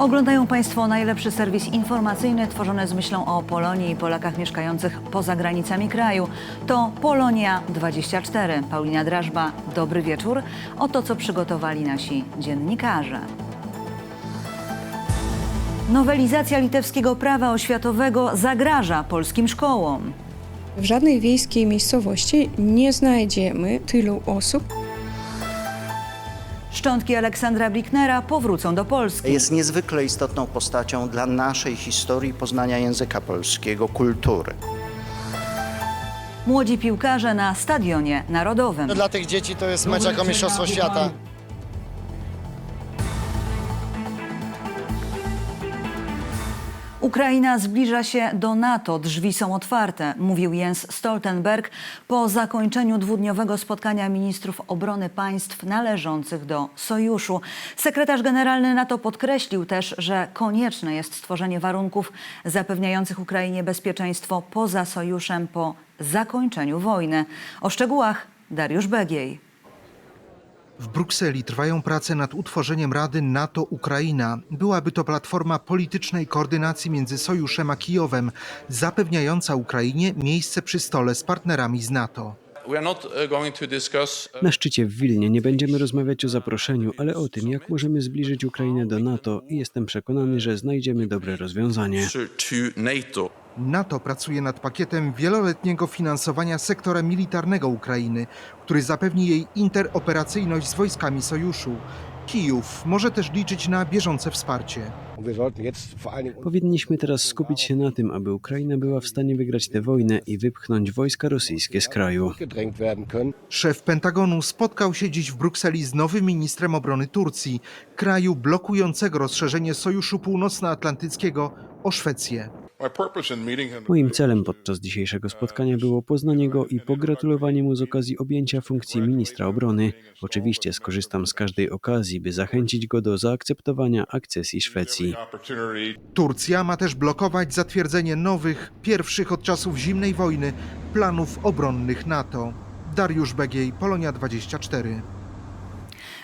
Oglądają Państwo najlepszy serwis informacyjny tworzony z myślą o Polonii i Polakach mieszkających poza granicami kraju. To Polonia 24. Paulina Drażba, dobry wieczór. Oto co przygotowali nasi dziennikarze. Nowelizacja litewskiego prawa oświatowego zagraża polskim szkołom. W żadnej wiejskiej miejscowości nie znajdziemy tylu osób, Szczątki Aleksandra Blicknera powrócą do Polski. Jest niezwykle istotną postacią dla naszej historii poznania języka polskiego, kultury. Młodzi piłkarze na Stadionie Narodowym. Dla tych dzieci to jest mecz jako Mistrzostwo Świata. Ukraina zbliża się do NATO, drzwi są otwarte, mówił Jens Stoltenberg po zakończeniu dwudniowego spotkania ministrów obrony państw należących do sojuszu. Sekretarz generalny NATO podkreślił też, że konieczne jest stworzenie warunków zapewniających Ukrainie bezpieczeństwo poza sojuszem po zakończeniu wojny. O szczegółach Dariusz Begiej. W Brukseli trwają prace nad utworzeniem Rady NATO-Ukraina. Byłaby to platforma politycznej koordynacji między Sojuszem a Kijowem, zapewniająca Ukrainie miejsce przy stole z partnerami z NATO. We are not uh, going to discuss uh, Na szczycie w Wilnie nie będziemy rozmawiać o zaproszeniu, ale o tym, jak możemy zbliżyć Ukrainę do NATO i jestem przekonany, że znajdziemy dobre rozwiązanie. to to NATO. NATO pracuje nad pakietem wieloletniego finansowania sektora militarnego Ukrainy, który zapewni jej interoperacyjność z wojskami sojuszu. Kijów może też liczyć na bieżące wsparcie. Powinniśmy teraz skupić się na tym, aby Ukraina była w stanie wygrać tę wojnę i wypchnąć wojska rosyjskie z kraju. Szef Pentagonu spotkał się dziś w Brukseli z nowym ministrem obrony Turcji, kraju blokującego rozszerzenie Sojuszu Północnoatlantyckiego o Szwecję. Moim celem podczas dzisiejszego spotkania było poznanie go i pogratulowanie mu z okazji objęcia funkcji ministra obrony. Oczywiście skorzystam z każdej okazji, by zachęcić go do zaakceptowania akcesji Szwecji. Turcja ma też blokować zatwierdzenie nowych, pierwszych od czasów zimnej wojny, planów obronnych NATO. Dariusz Begiej, Polonia 24.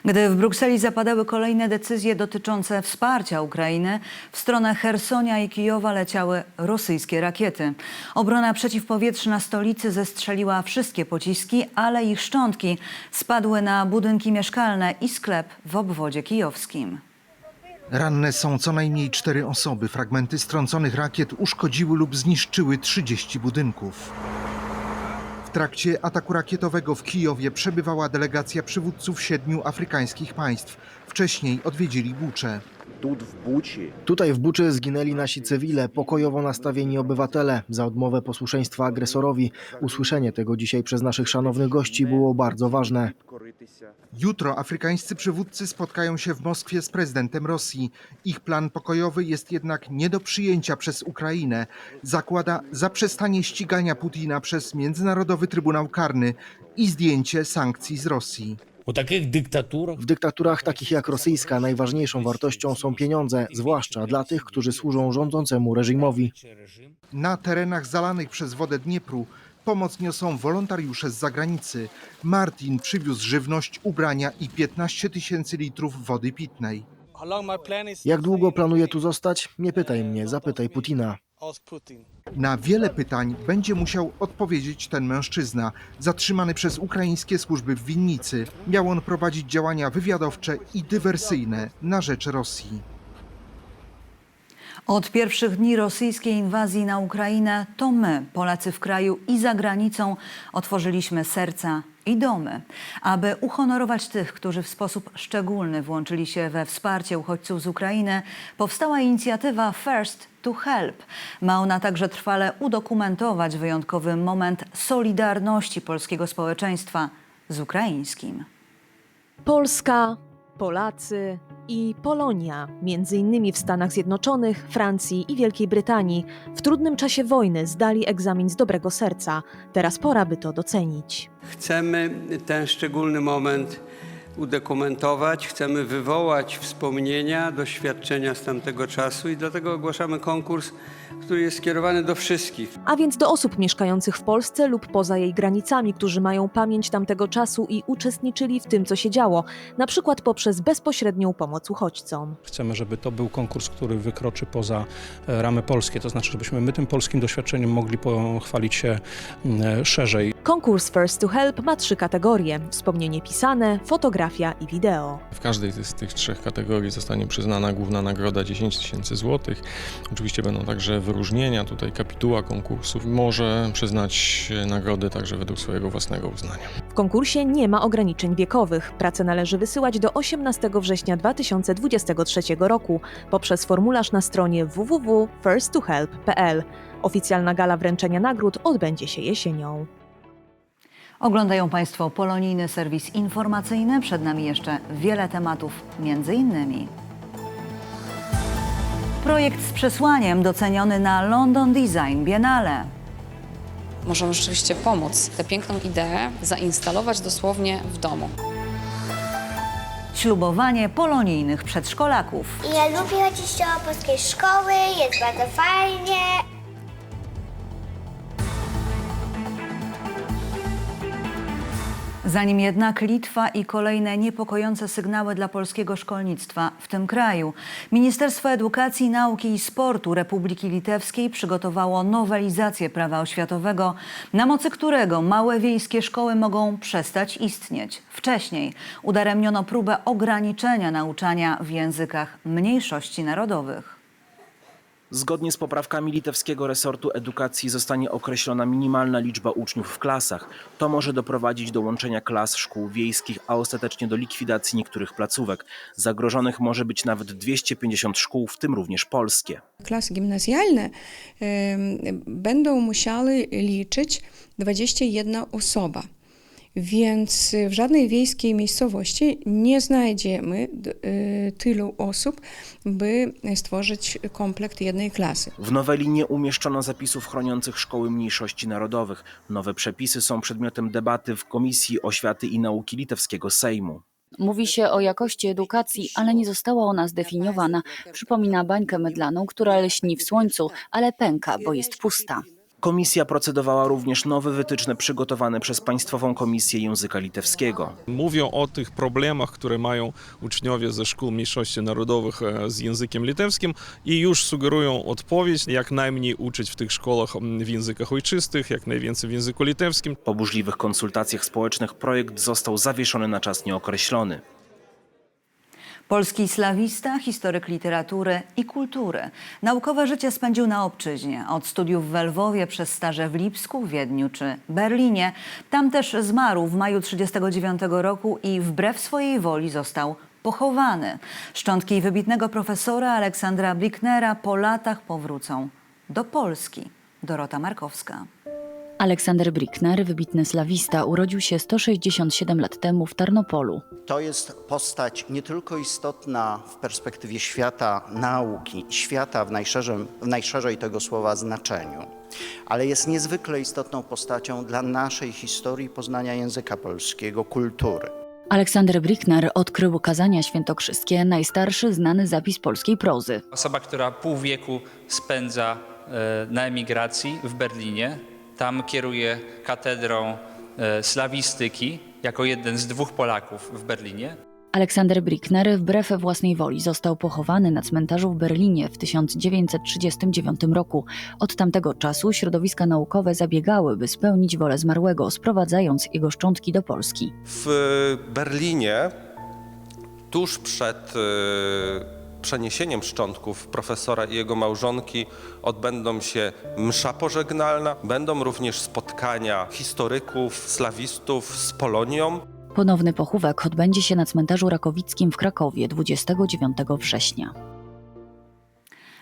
Gdy w Brukseli zapadały kolejne decyzje dotyczące wsparcia Ukrainy, w stronę Hersonia i Kijowa leciały rosyjskie rakiety. Obrona przeciwpowietrzna stolicy zestrzeliła wszystkie pociski, ale ich szczątki spadły na budynki mieszkalne i sklep w obwodzie kijowskim. Ranne są co najmniej cztery osoby. Fragmenty strąconych rakiet uszkodziły lub zniszczyły 30 budynków. Trakcie ataku rakietowego w Kijowie przebywała delegacja przywódców siedmiu afrykańskich państw. Wcześniej odwiedzili Bucze. Tutaj w Buczy zginęli nasi cywile, pokojowo nastawieni obywatele za odmowę posłuszeństwa agresorowi. Usłyszenie tego dzisiaj przez naszych szanownych gości było bardzo ważne. Jutro afrykańscy przywódcy spotkają się w Moskwie z prezydentem Rosji. Ich plan pokojowy jest jednak nie do przyjęcia przez Ukrainę. Zakłada zaprzestanie ścigania Putina przez Międzynarodowy Trybunał Karny i zdjęcie sankcji z Rosji. W dyktaturach takich jak rosyjska najważniejszą wartością są pieniądze, zwłaszcza dla tych, którzy służą rządzącemu reżimowi. Na terenach zalanych przez wodę Dniepru pomoc niosą wolontariusze z zagranicy. Martin przywiózł żywność, ubrania i 15 tysięcy litrów wody pitnej. Jak długo planuję tu zostać? Nie pytaj mnie, zapytaj Putina. Na wiele pytań będzie musiał odpowiedzieć ten mężczyzna, zatrzymany przez ukraińskie służby w winnicy. Miał on prowadzić działania wywiadowcze i dywersyjne na rzecz Rosji. Od pierwszych dni rosyjskiej inwazji na Ukrainę to my, Polacy w kraju i za granicą, otworzyliśmy serca i domy, aby uhonorować tych, którzy w sposób szczególny włączyli się we wsparcie uchodźców z Ukrainy, powstała inicjatywa First to Help. Ma ona także trwale udokumentować wyjątkowy moment solidarności polskiego społeczeństwa z ukraińskim. Polska, Polacy i Polonia, między innymi w Stanach Zjednoczonych, Francji i Wielkiej Brytanii, w trudnym czasie wojny zdali egzamin z dobrego serca. Teraz pora, by to docenić. Chcemy ten szczególny moment udokumentować, chcemy wywołać wspomnienia, doświadczenia z tamtego czasu i dlatego ogłaszamy konkurs, który jest skierowany do wszystkich. A więc do osób mieszkających w Polsce lub poza jej granicami, którzy mają pamięć tamtego czasu i uczestniczyli w tym, co się działo, na przykład poprzez bezpośrednią pomoc uchodźcom. Chcemy, żeby to był konkurs, który wykroczy poza e, ramy polskie, to znaczy, żebyśmy my tym polskim doświadczeniem mogli pochwalić się mm, szerzej. Konkurs First to Help ma trzy kategorie: wspomnienie pisane, fotografia i wideo. W każdej z tych trzech kategorii zostanie przyznana główna nagroda 10 tysięcy złotych. Oczywiście będą także wyróżnienia, tutaj kapituła konkursów. Może przyznać nagrody także według swojego własnego uznania. W konkursie nie ma ograniczeń wiekowych. Pracę należy wysyłać do 18 września 2023 roku poprzez formularz na stronie www.firsttohelp.pl. Oficjalna gala wręczenia nagród odbędzie się jesienią. Oglądają Państwo polonijny serwis informacyjny. Przed nami jeszcze wiele tematów, między innymi. Projekt z przesłaniem doceniony na London Design Biennale. Możemy rzeczywiście pomóc tę piękną ideę zainstalować dosłownie w domu. Ślubowanie polonijnych przedszkolaków. Ja lubię chodzić do polskiej szkoły, jest bardzo fajnie. Zanim jednak Litwa i kolejne niepokojące sygnały dla polskiego szkolnictwa w tym kraju, Ministerstwo Edukacji, Nauki i Sportu Republiki Litewskiej przygotowało nowelizację prawa oświatowego, na mocy którego małe wiejskie szkoły mogą przestać istnieć. Wcześniej udaremniono próbę ograniczenia nauczania w językach mniejszości narodowych. Zgodnie z poprawkami litewskiego resortu edukacji zostanie określona minimalna liczba uczniów w klasach. To może doprowadzić do łączenia klas szkół wiejskich, a ostatecznie do likwidacji niektórych placówek. Zagrożonych może być nawet 250 szkół, w tym również polskie. Klasy gimnazjalne em, będą musiały liczyć 21 osoba. Więc w żadnej wiejskiej miejscowości nie znajdziemy y, tylu osób, by stworzyć komplekt jednej klasy. W noweli nie umieszczono zapisów chroniących szkoły mniejszości narodowych. Nowe przepisy są przedmiotem debaty w Komisji Oświaty i Nauki Litewskiego Sejmu. Mówi się o jakości edukacji, ale nie została ona zdefiniowana. Przypomina bańkę mydlaną, która lśni w słońcu, ale pęka, bo jest pusta. Komisja procedowała również nowe wytyczne przygotowane przez Państwową Komisję Języka Litewskiego. Mówią o tych problemach, które mają uczniowie ze szkół mniejszości narodowych e, z językiem litewskim i już sugerują odpowiedź, jak najmniej uczyć w tych szkołach w językach ojczystych, jak najwięcej w języku litewskim. Po burzliwych konsultacjach społecznych projekt został zawieszony na czas nieokreślony. Polski slawista, historyk literatury i kultury. Naukowe życie spędził na obczyźnie. Od studiów w Lwowie przez staże w Lipsku, Wiedniu czy Berlinie. Tam też zmarł w maju 1939 roku i wbrew swojej woli został pochowany. Szczątki wybitnego profesora Aleksandra Bricknera po latach powrócą do Polski. Dorota Markowska. Aleksander Brickner, wybitny slawista, urodził się 167 lat temu w Tarnopolu. To jest postać nie tylko istotna w perspektywie świata nauki, świata w najszerzej, w najszerzej tego słowa znaczeniu, ale jest niezwykle istotną postacią dla naszej historii poznania języka polskiego, kultury. Aleksander Brickner odkrył kazania świętokrzyskie, najstarszy znany zapis polskiej prozy. Osoba, która pół wieku spędza e, na emigracji w Berlinie. Tam kieruje katedrą e, slawistyki jako jeden z dwóch Polaków w Berlinie. Aleksander Brickner wbrew własnej woli został pochowany na cmentarzu w Berlinie w 1939 roku. Od tamtego czasu środowiska naukowe zabiegały, by spełnić wolę zmarłego, sprowadzając jego szczątki do Polski. W Berlinie tuż przed e, przeniesieniem szczątków profesora i jego małżonki odbędą się msza pożegnalna, będą również spotkania historyków, slawistów z Polonią. Ponowny pochówek odbędzie się na cmentarzu rakowickim w Krakowie 29 września.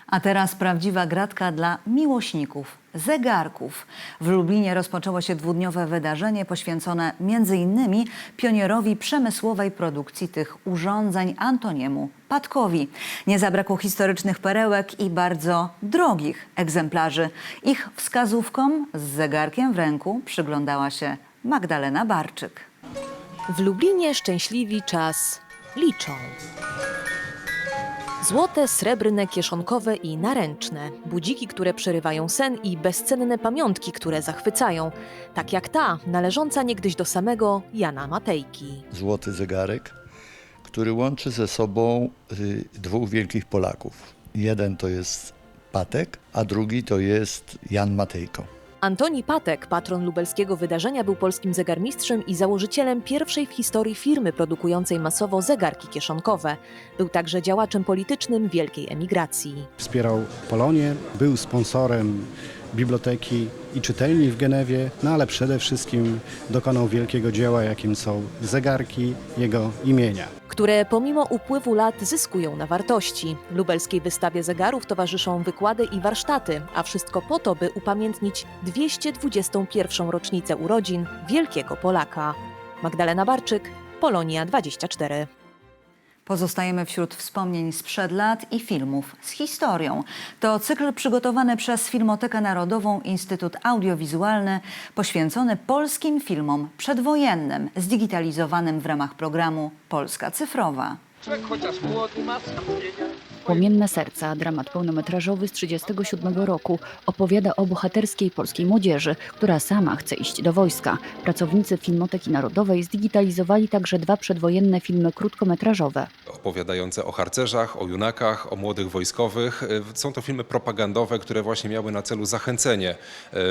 A teraz prawdziwa gratka dla miłośników zegarków. W Lublinie rozpoczęło się dwudniowe wydarzenie poświęcone m.in. pionierowi przemysłowej produkcji tych urządzeń Antoniemu Patkowi. Nie zabrakło historycznych perełek i bardzo drogich egzemplarzy. Ich wskazówkom z zegarkiem w ręku przyglądała się Magdalena Barczyk. W Lublinie szczęśliwi czas liczą. Złote, srebrne, kieszonkowe i naręczne. Budziki, które przerywają sen i bezcenne pamiątki, które zachwycają. Tak jak ta, należąca niegdyś do samego Jana Matejki. Złoty zegarek, który łączy ze sobą y, dwóch wielkich Polaków. Jeden to jest Patek, a drugi to jest Jan Matejko. Antoni Patek, patron lubelskiego wydarzenia, był polskim zegarmistrzem i założycielem pierwszej w historii firmy produkującej masowo zegarki kieszonkowe. Był także działaczem politycznym wielkiej emigracji. Wspierał Polonię, był sponsorem biblioteki i czytelni w Genewie, no ale przede wszystkim dokonał wielkiego dzieła, jakim są zegarki jego imienia. Które pomimo upływu lat zyskują na wartości. Lubelskiej wystawie zegarów towarzyszą wykłady i warsztaty, a wszystko po to, by upamiętnić 221. rocznicę urodzin wielkiego Polaka. Magdalena Barczyk, Polonia 24. Pozostajemy wśród wspomnień sprzed lat i filmów z historią. To cykl przygotowany przez Filmotekę Narodową Instytut Audiowizualny poświęcony polskim filmom przedwojennym, zdigitalizowanym w ramach programu Polska Cyfrowa. Chociaż młody ma. Płomienne serca, dramat pełnometrażowy z 1937 roku, opowiada o bohaterskiej polskiej młodzieży, która sama chce iść do wojska. Pracownicy Filmoteki Narodowej zdigitalizowali także dwa przedwojenne filmy krótkometrażowe. opowiadające o harcerzach, o junakach, o młodych wojskowych. Y, Są to filmy propagandowe, które właśnie miały na celu zachęcenie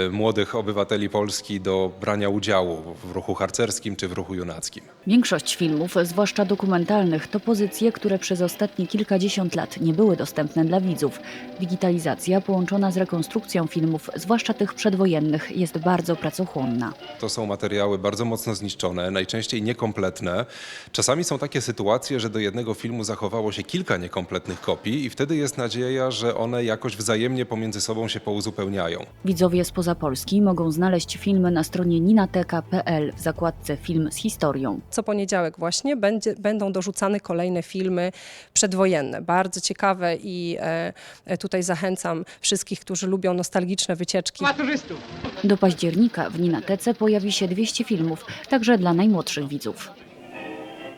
y, młodych obywateli Polski do brania udziału w ruchu harcerskim czy w ruchu junackim. Większość filmów, zwłaszcza dokumentalnych, to pozycje, które przez ostatnie kilkadziesiąt lat nie były dostępne dla widzów. Digitalizacja połączona z rekonstrukcją filmów, zwłaszcza tych przedwojennych, jest bardzo pracochłonna. To są materiały bardzo mocno zniszczone, najczęściej niekompletne. Czasami są takie sytuacje, że do jednego filmu zachowało się kilka niekompletnych kopii i wtedy jest nadzieja, że one jakoś wzajemnie pomiędzy sobą się pouzupełniają. Widzowie spoza Polski mogą znaleźć filmy na stronie ninateka.pl w zakładce Film z historią. Co poniedziałek właśnie będzie, będą dorzucane kolejne filmy przedwojenne, bardzo ciekawe i e, e, tutaj zachęcam wszystkich, którzy lubią nostalgiczne wycieczki. Maturzystów. Do października w Ninatece pojawi się 200 filmów, także dla najmłodszych widzów.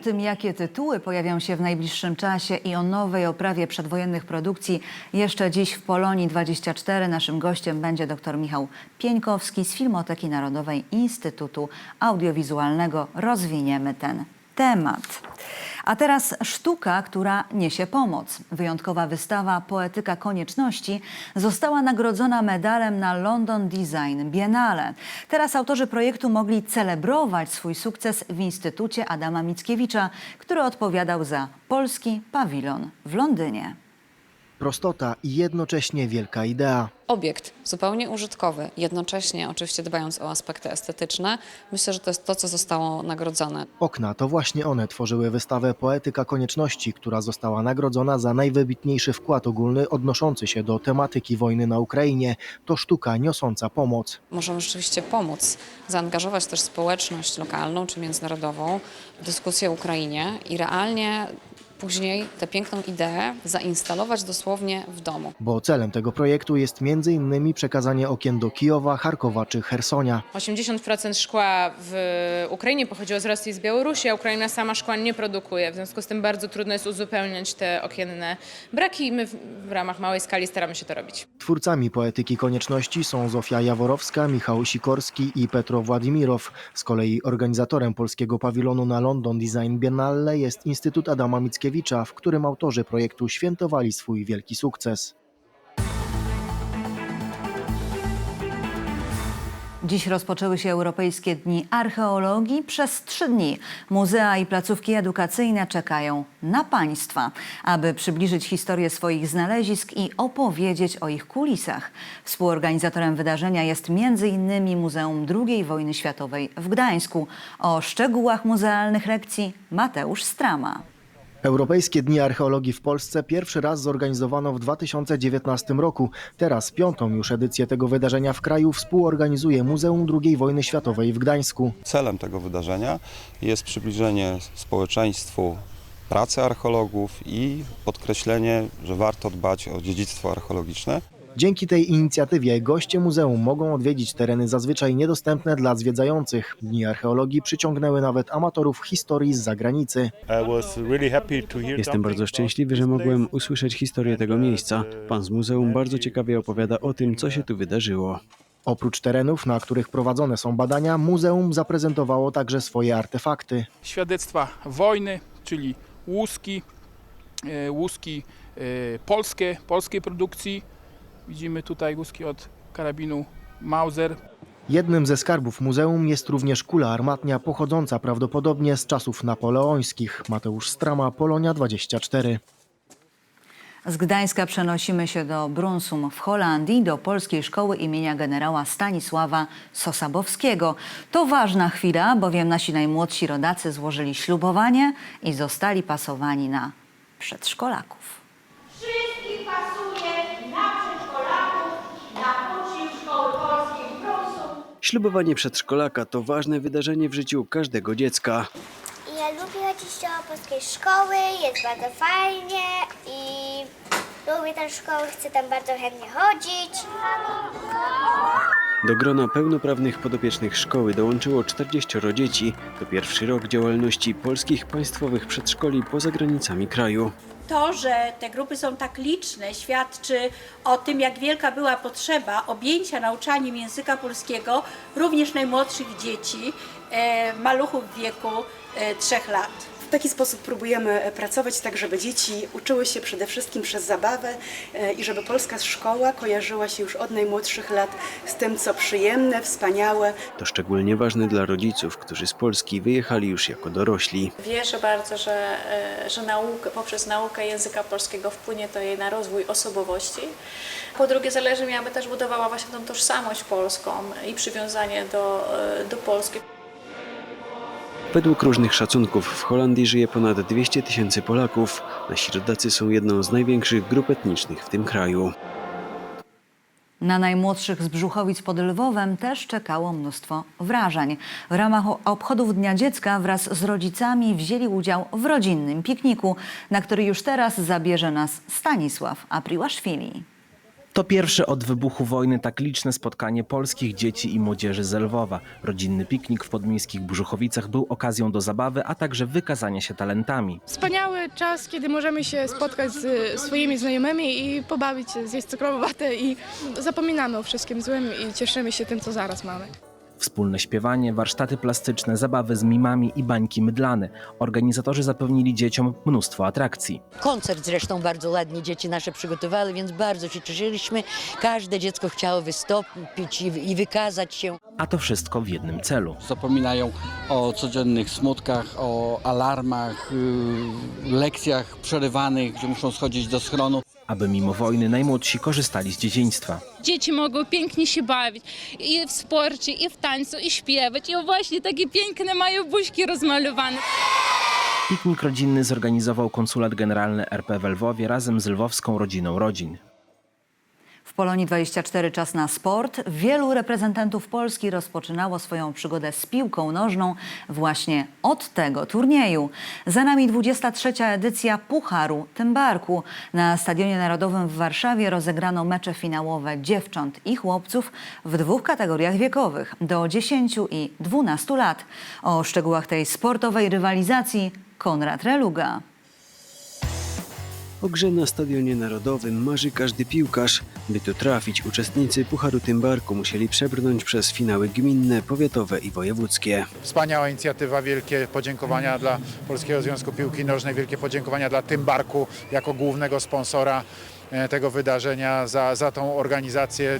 Tym, jakie tytuły pojawią się w najbliższym czasie i o nowej oprawie przedwojennych produkcji, jeszcze dziś w Polonii 24 naszym gościem będzie dr Michał Pieńkowski z Filmoteki Narodowej Instytutu Audiowizualnego. Rozwiniemy ten temat. A teraz sztuka, która niesie pomoc. Wyjątkowa wystawa Poetyka Konieczności została nagrodzona medalem na London Design Biennale. Teraz autorzy projektu mogli celebrować swój sukces w Instytucie Adama Mickiewicza, który odpowiadał za polski pawilon w Londynie. Prostota i jednocześnie wielka idea. Obiekt zupełnie użytkowy, jednocześnie oczywiście dbając o aspekty estetyczne. Myślę, że to jest to, co zostało nagrodzone. Okna to właśnie one tworzyły wystawę Poetyka Konieczności, która została nagrodzona za najwybitniejszy wkład ogólny odnoszący się do tematyki wojny na Ukrainie. To sztuka niosąca pomoc. Możemy rzeczywiście pomóc, zaangażować też społeczność lokalną czy międzynarodową w dyskusję o Ukrainie i realnie później tę piękną ideę zainstalować dosłownie w domu. Bo celem tego projektu jest m.in. przekazanie okien do Kijowa, Charkowa czy Hersonia. 80% szkła w Ukrainie pochodziło z Rosji i z Białorusi, a Ukraina sama szkła nie produkuje. W związku z tym bardzo trudno jest uzupełniać te okienne braki i my w, w ramach małej skali staramy się to robić. Twórcami Poetyki Konieczności są Zofia Jaworowska, Michał Sikorski i Petro Władimirow. Z kolei organizatorem polskiego pawilonu na London Design Biennale jest Instytut Adama Mickiewicza, w którym autorzy projektu świętowali swój wielki sukces. Dziś rozpoczęły się Europejskie Dni Archeologii. Przez trzy dni muzea i placówki edukacyjne czekają na Państwa, aby przybliżyć historię swoich znalezisk i opowiedzieć o ich kulisach. Współorganizatorem wydarzenia jest m.in. Muzeum II wojny światowej w Gdańsku. O szczegółach muzealnych lekcji Mateusz Strama. Europejskie Dni Archeologii w Polsce pierwszy raz zorganizowano w 2019 roku. Teraz piątą już edycję tego wydarzenia w kraju współorganizuje Muzeum II wojny światowej w Gdańsku. Celem tego wydarzenia jest przybliżenie społeczeństwu pracy archeologów i podkreślenie, że warto dbać o dziedzictwo archeologiczne. Dzięki tej inicjatywie goście muzeum mogą odwiedzić tereny zazwyczaj niedostępne dla zwiedzających. Dni archeologii przyciągnęły nawet amatorów historii z zagranicy. Jestem bardzo szczęśliwy, że mogłem usłyszeć historię tego miejsca. Pan z muzeum bardzo ciekawie opowiada o tym, co się tu wydarzyło. Oprócz terenów, na których prowadzone są badania, muzeum zaprezentowało także swoje artefakty. świadectwa wojny, czyli łuski, e, łuski e, polskie, polskiej produkcji. Widzimy tutaj łuski od karabinu Mauser. Jednym ze skarbów muzeum jest również kula armatnia pochodząca prawdopodobnie z czasów napoleońskich. Mateusz Strama, Polonia 24. Z Gdańska przenosimy się do Brunsum w Holandii, do Polskiej Szkoły imienia generała Stanisława Sosabowskiego. To ważna chwila, bowiem nasi najmłodsi rodacy złożyli ślubowanie i zostali pasowani na przedszkolaków. Wszystkich pasuje na przedszkolaków, na uczniów Szkoły Polskiej w Brusum. Ślubowanie przedszkolaka to ważne wydarzenie w życiu każdego dziecka. Ja lubię chodzić do polskiej szkoły, jest bardzo fajnie i lubię tę szkołę, chcę tam bardzo chętnie chodzić. Do grona pełnoprawnych podopiecznych szkoły dołączyło 40 dzieci. To pierwszy rok działalności polskich państwowych przedszkoli poza granicami kraju. To, że te grupy są tak liczne, świadczy o tym, jak wielka była potrzeba objęcia nauczaniem języka polskiego również najmłodszych dzieci, e, maluchów w wieku e, trzech lat. W taki sposób próbujemy pracować tak, żeby dzieci uczyły się przede wszystkim przez zabawę e, i żeby polska szkoła kojarzyła się już od najmłodszych lat z tym, co przyjemne, wspaniałe. To szczególnie ważne dla rodziców, którzy z Polski wyjechali już jako dorośli. Wierzę bardzo, że, e, że naukę, poprzez naukę języka polskiego wpłynie to jej na rozwój osobowości. Po drugie, zależy mi, aby też budowała właśnie tą tożsamość polską i przywiązanie do, e, do Polski. Według różnych szacunków w Holandii żyje ponad 200 tysięcy Polaków. Nasi rodacy są jedną z największych grup etnicznych w tym kraju. Na najmłodszych z Brzuchowic pod Lwowem też czekało mnóstwo wrażeń. W ramach obchodów Dnia Dziecka wraz z rodzicami wzięli udział w rodzinnym pikniku, na który już teraz zabierze nas Stanisław Apriłaszwili. To pierwsze od wybuchu wojny tak liczne spotkanie polskich dzieci i młodzieży z Lwowa. Rodzinny piknik w podmiejskich Brzuchowicach był okazją do zabawy, a także wykazania się talentami. Wspaniały czas, kiedy możemy się spotkać z swoimi znajomymi i pobawić zjeść cukrową watę i zapominamy o wszystkim złym i cieszymy się tym, co zaraz mamy. Wspólne śpiewanie, warsztaty plastyczne, zabawy z mimami i bańki mydlane. Organizatorzy zapewnili dzieciom mnóstwo atrakcji. Koncert zresztą bardzo ładnie dzieci nasze przygotowały, więc bardzo się cieszyliśmy. Każde dziecko chciało wystąpić i, i wykazać się. A to wszystko w jednym celu. Zapominają o codziennych smutkach, o alarmach, yy, lekcjach przerywanych, gdzie muszą schodzić do schronu. Aby mimo wojny najmłodsi korzystali z dzieciństwa. Dzieci mogą pięknie się bawić i w sporcie, i w tańcu, i śpiewać. I właśnie takie piękne mają buźki rozmalowane. Piknik rodzinny zorganizował konsulat generalny RP w Lwowie razem z lwowską rodziną rodzin. Polonii 24 czas na sport. Wielu reprezentantów Polski rozpoczynało swoją przygodę z piłką nożną właśnie od tego turnieju. Za nami 23. edycja Pucharu Tymbarku. Na Stadionie Narodowym w Warszawie rozegrano mecze finałowe dziewcząt i chłopców w dwóch kategoriach wiekowych do 10 i 12 lat. O szczegółach tej sportowej rywalizacji Konrad Reluga. O grze na Stadionie Narodowym marzy każdy piłkarz. By tu trafić, uczestnicy Pucharu Tymbarku musieli przebrnąć przez finały gminne, powiatowe i wojewódzkie. Wspaniała inicjatywa, wielkie podziękowania dla Polskiego Związku Piłki Nożnej, wielkie podziękowania dla Tymbarku jako głównego sponsora e, tego wydarzenia za, za tą organizację.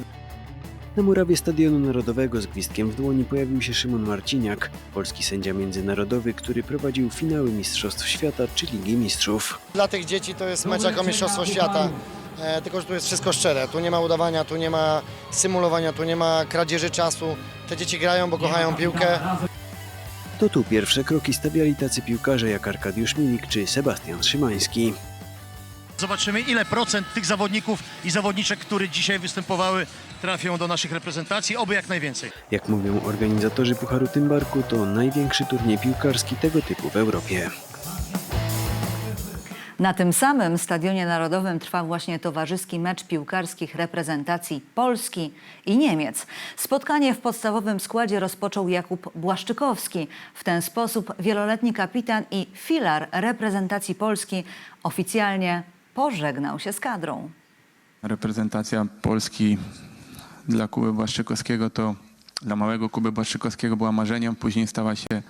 Na murawie Stadionu Narodowego z gwizdkiem w dłoni pojawił się Szymon Marciniak, polski sędzia międzynarodowy, który prowadził finały Mistrzostw Świata czy Ligi Mistrzów. Dla tych dzieci to jest mecz jako Mistrzostwo Świata, e, tylko że tu jest wszystko szczere. Tu nie ma udawania, tu nie ma symulowania, tu nie ma kradzieży czasu. Te dzieci grają, bo kochają piłkę. To tu pierwsze kroki stawiali tacy piłkarze jak Arkadiusz Milik czy Sebastian Szymański. Zobaczymy, ile procent tych zawodników i zawodniczek, które dzisiaj występowały, trafią do naszych reprezentacji, oby jak najwięcej. Jak mówią organizatorzy Pucharu Tymbarku, to największy turniej piłkarski tego typu w Europie. Na tym samym Stadionie Narodowym trwa właśnie towarzyski mecz piłkarskich reprezentacji Polski i Niemiec. Spotkanie w podstawowym składzie rozpoczął Jakub Błaszczykowski. W ten sposób wieloletni kapitan i filar reprezentacji Polski oficjalnie pożegnał się z kadrą. Reprezentacja Polski dla Kuby Błaszczykowskiego to dla małego Kuby Błaszczykowskiego była marzeniem, później stała się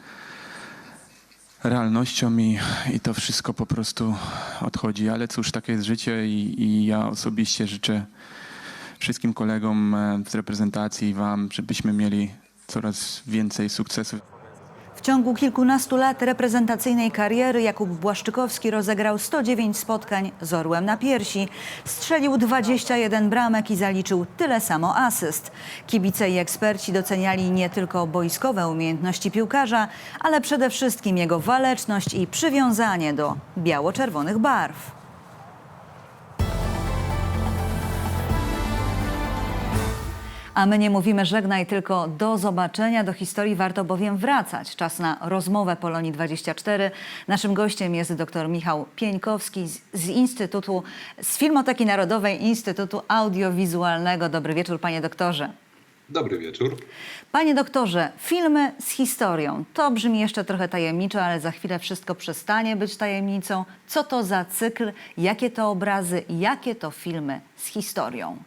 realnością i, i to wszystko po prostu odchodzi. Ale cóż, takie jest życie i, i ja osobiście życzę wszystkim kolegom e, z reprezentacji i wam, żebyśmy mieli coraz więcej sukcesów. Ciągu kilkunastu lat reprezentacyjnej kariery Jakub Błaszczykowski rozegrał 109 spotkań z orłem na piersi, strzelił 21 bramek i zaliczył tyle samo asyst. Kibice i eksperci doceniali nie tylko boiskowe umiejętności piłkarza, ale przede wszystkim jego waleczność i przywiązanie do biało-czerwonych barw. A my nie mówimy żegnaj, tylko do zobaczenia. Do historii warto bowiem wracać. Czas na rozmowę Polonii 24. Naszym gościem jest dr Michał Pieńkowski z, z Instytutu, z Filmoteki Narodowej Instytutu Audiowizualnego. Dobry wieczór, panie doktorze. Dobry wieczór. Panie doktorze, filmy z historią. To brzmi jeszcze trochę tajemniczo, ale za chwilę wszystko przestanie być tajemnicą. Co to za cykl, jakie to obrazy, jakie to filmy z historią?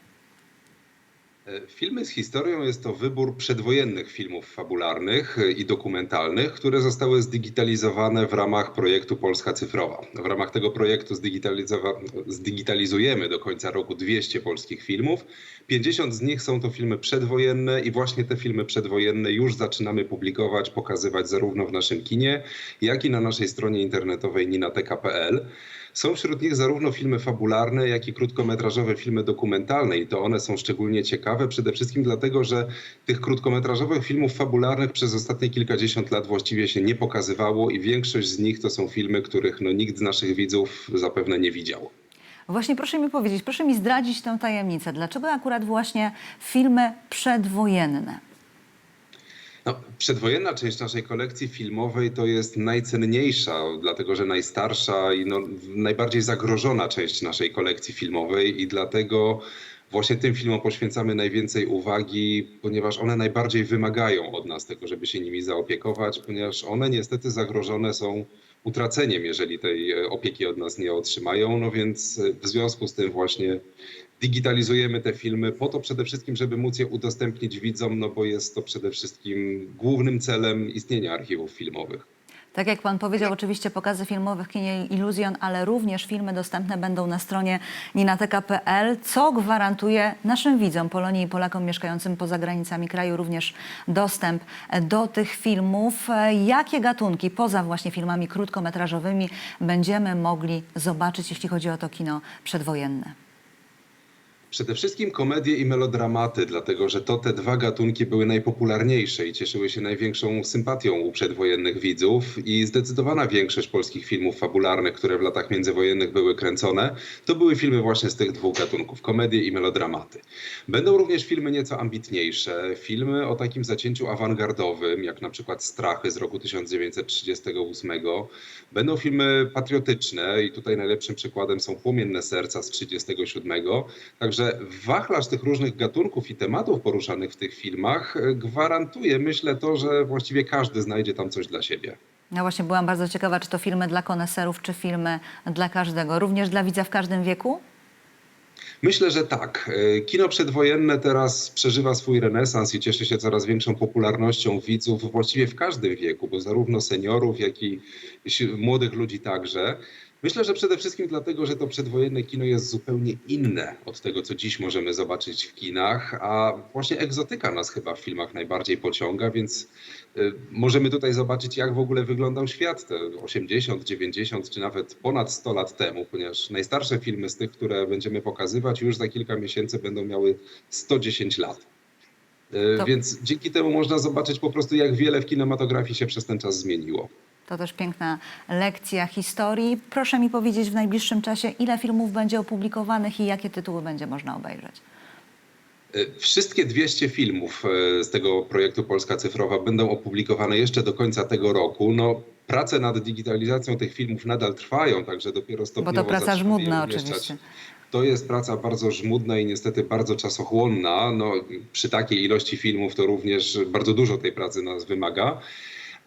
Filmy z historią jest to wybór przedwojennych filmów fabularnych i dokumentalnych, które zostały zdigitalizowane w ramach projektu Polska Cyfrowa. W ramach tego projektu zdigitalizujemy do końca roku 200 polskich filmów. 50 z nich są to filmy przedwojenne i właśnie te filmy przedwojenne już zaczynamy publikować, pokazywać zarówno w naszym kinie, jak i na naszej stronie internetowej ninateka.pl. Są wśród nich zarówno filmy fabularne, jak i krótkometrażowe filmy dokumentalne i to one są szczególnie ciekawe, przede wszystkim dlatego, że tych krótkometrażowych filmów fabularnych przez ostatnie kilkadziesiąt lat właściwie się nie pokazywało i większość z nich to są filmy, których no, nikt z naszych widzów zapewne nie widział. Właśnie proszę mi powiedzieć, proszę mi zdradzić tę tajemnicę. Dlaczego akurat właśnie filmy przedwojenne? No, przedwojenna część naszej kolekcji filmowej to jest najcenniejsza, dlatego że najstarsza i no, najbardziej zagrożona część naszej kolekcji filmowej i dlatego właśnie tym filmom poświęcamy najwięcej uwagi, ponieważ one najbardziej wymagają od nas tego, żeby się nimi zaopiekować, ponieważ one niestety zagrożone są utraceniem, jeżeli tej e, opieki od nas nie otrzymają. No więc e, w związku z tym właśnie digitalizujemy te filmy po to przede wszystkim, żeby móc je udostępnić widzom, no bo jest to przede wszystkim głównym celem istnienia archiwów filmowych. Tak jak pan powiedział, oczywiście pokazy filmowe w kinie Iluzjon, ale również filmy dostępne będą na stronie ninateka.pl, co gwarantuje naszym widzom, Polonii i Polakom mieszkającym poza granicami kraju również dostęp do tych filmów. Jakie gatunki poza właśnie filmami krótkometrażowymi będziemy mogli zobaczyć, jeśli chodzi o to kino przedwojenne? Przede wszystkim komedie i melodramaty, dlatego że to te dwa gatunki były najpopularniejsze i cieszyły się największą sympatią u przedwojennych widzów i zdecydowana większość polskich filmów fabularnych, które w latach międzywojennych były kręcone, to były filmy właśnie z tych dwóch gatunków, komedie i melodramaty. Będą również filmy nieco ambitniejsze, filmy o takim zacięciu awangardowym, jak na przykład Strachy z roku 1938. Będą filmy patriotyczne i tutaj najlepszym przykładem są Płomienne Serca z 1937. Także wachlarz tych różnych gatunków i tematów poruszanych w tych filmach e, gwarantuje, myślę, to, że właściwie każdy znajdzie tam coś dla siebie. Ja właśnie byłam bardzo ciekawa, czy to filmy dla koneserów, czy filmy dla każdego, również dla widza w każdym wieku? Myślę, że tak. E, Kino przedwojenne teraz przeżywa swój renesans i cieszy się coraz większą popularnością widzów właściwie w każdym wieku, bo zarówno seniorów, jak i młodych ludzi także. Myślę, że przede wszystkim dlatego, że to przedwojenne kino jest zupełnie inne od tego, co dziś możemy zobaczyć w kinach, a właśnie egzotyka nas chyba w filmach najbardziej pociąga, więc y, możemy tutaj zobaczyć, jak w ogóle wyglądał świat te 80, 90 czy nawet ponad 100 lat temu, ponieważ najstarsze filmy z tych, które będziemy pokazywać, już za kilka miesięcy będą miały 110 lat. Y, Więc dzięki temu można zobaczyć po prostu, jak wiele w kinematografii się przez ten czas zmieniło. To też piękna lekcja historii. Proszę mi powiedzieć w najbliższym czasie, ile filmów będzie opublikowanych i jakie tytuły będzie można obejrzeć. E, Wszystkie 200 filmów e, z tego projektu Polska Cyfrowa będą opublikowane jeszcze do końca tego roku. No, Prace nad digitalizacją tych filmów nadal trwają, także dopiero Bo stopniowo to praca żmudna oczywiście. To jest praca bardzo żmudna i niestety bardzo czasochłonna. No, przy takiej ilości filmów to również bardzo dużo tej pracy nas wymaga.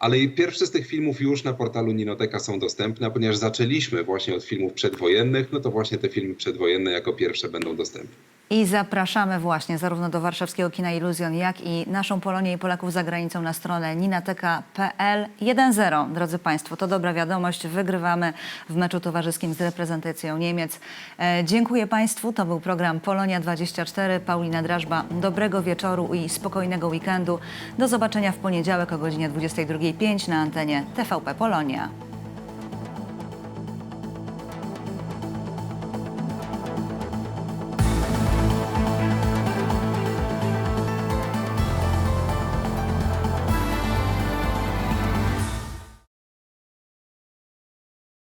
Ale i pierwsze z tych filmów już na portalu Ninoteka są dostępne, a ponieważ zaczęliśmy właśnie od filmów przedwojennych, no to właśnie te filmy przedwojenne jako pierwsze będą dostępne. I zapraszamy właśnie zarówno do warszawskiego kina Iluzjon, jak i naszą Polonię i Polaków za granicą na stronę ninateka.pl 1-0. Drodzy Państwo, to dobra wiadomość. Wygrywamy w meczu towarzyskim z reprezentacją Niemiec. E, dziękuję Państwu. To był program Polonia 24. Paulina Drażba. Dobrego wieczoru i spokojnego weekendu. Do zobaczenia w poniedziałek o godzinie 22.05 na antenie TVP Polonia.